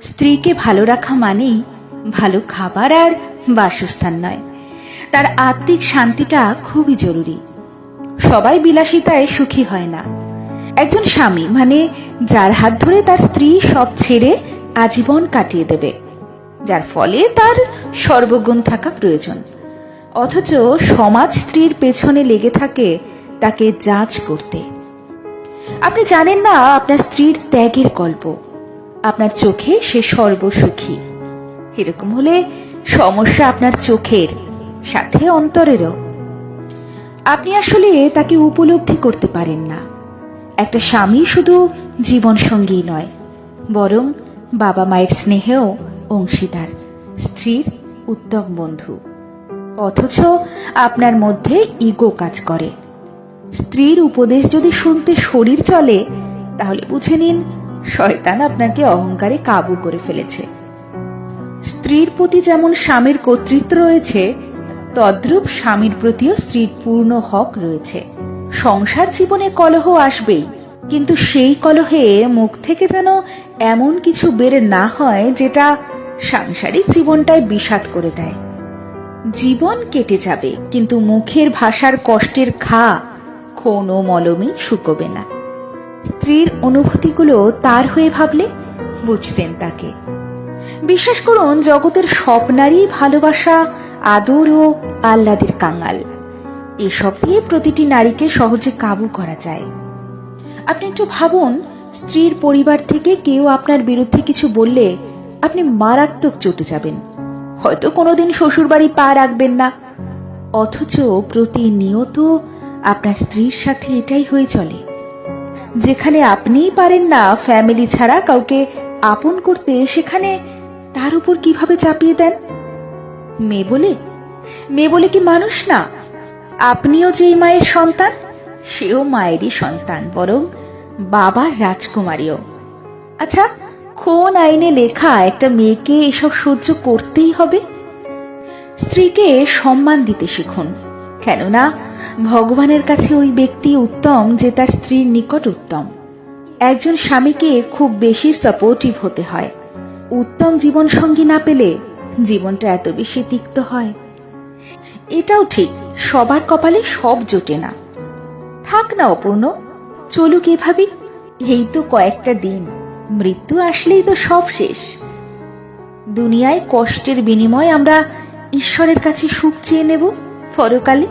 স্ত্রীকে ভালো রাখা মানেই ভালো খাবার আর বাসস্থান নয়। তার আত্মিক শান্তিটা খুবই জরুরি। সবাই বিলাসিতায় সুখী হয় না। একজন স্বামী মানে যার হাত ধরে তার স্ত্রী সব ছেড়ে আজীবন কাটিয়ে দেবে। যার ফলে তার সর্বগুণ থাকা প্রয়োজন। অথচ সমাজ স্ত্রীর পেছনে লেগে থাকে তাকে জাজ করতে। আপনি জানেন না আপনার স্ত্রীর ত্যাগের গল্প। আপনার চোখে সে সর্বসুখী। এরকম হলে সমস্যা আপনার চোখের সাথে অন্তরেরও। আপনি আসলে তাকে উপলব্ধি করতে পারেন না। একটা স্বামী শুধু জীবন সঙ্গী নয়, বরং বাবা মায়ের স্নেহেও অংশীদার, স্ত্রীর উত্তম বন্ধু। অথচ আপনার মধ্যে ইগো কাজ করে। স্ত্রীর উপদেশ যদি শুনতে শরীর চলে, তাহলে বুঝে নিন শয়তান আপনাকে অহংকারে কাবু করে ফেলেছে। স্ত্রীর প্রতি যেমন স্বামীর কর্তৃত্ব রয়েছে, তদ্রূপ স্বামীর প্রতিও স্ত্রীর পূর্ণ হক রয়েছে। সংসার জীবনে কলহ আসবেই, কিন্তু সেই কলহে মুখ থেকে যেন এমন কিছু বের না হয়, যেটা সাংসারিক জীবনটায় বিষাদ করে দেয়। জীবন কেটে যাবে, কিন্তু মুখের ভাষার কষ্টের ঘা কোনো মলমই শুকোবে না। স্ত্রীর অনুভূতিগুলো তার হয়ে ভাবলে বুঝতেন তাকে। বিশ্বাস করুন জগতের সব নারী ভালোবাসা, আদর ও আহ্লাদের কাঙাল। এসব দিয়ে প্রতিটি নারীকে সহজে কাবু করা যায়। আপনি একটু ভাবুন, স্ত্রীর পরিবার থেকে কেউ আপনার বিরুদ্ধে কিছু বললে আপনি মারাত্মক চটে যাবেন। হয়তো কোনোদিন শ্বশুরবাড়ি পা রাখবেন না। অথচ প্রতিনিয়ত আপনার স্ত্রীর সাথে এটাই হয়ে চলে। যেখানে আপনিই পারেন না ফ্যামিলি ছাড়া কাউকে আপন করতে, সেখানে তার উপর কীভাবে চাপিয়ে দেন? মেয়ে বলে মেয়ে বলে কি মানুষ না? আপনিও যেই মায়ের সন্তান, সেও মায়েরই সন্তান, বরং বাবার রাজকুমারীও। আচ্ছা কোন আইনে লেখা একটা মেয়েকে এসব সহ্য করতেই হবে? স্ত্রীকে সম্মান দিতে শিখুন। কেননা, ভগবানের কাছে ওই ব্যক্তি উত্তম যে তার স্ত্রীর নিকট উত্তম। একজন স্বামীকে খুব বেশি সাপোর্টিভ হতে হয়। উত্তম জীবন সঙ্গী না পেলে জীবনটা এত বেশি তিক্ত হয়। এটাও ঠিক, সবার কপালে সব জোটে না। থাক না অপূর্ণ, চলুক এভাবে, এই তো কয়েকটা দিন, মৃত্যু আসলেই তো সব শেষ। দুনিয়ায় কষ্টের বিনিময়ে আমরা ঈশ্বরের কাছে সুখ চেয়ে নেব। পরকালে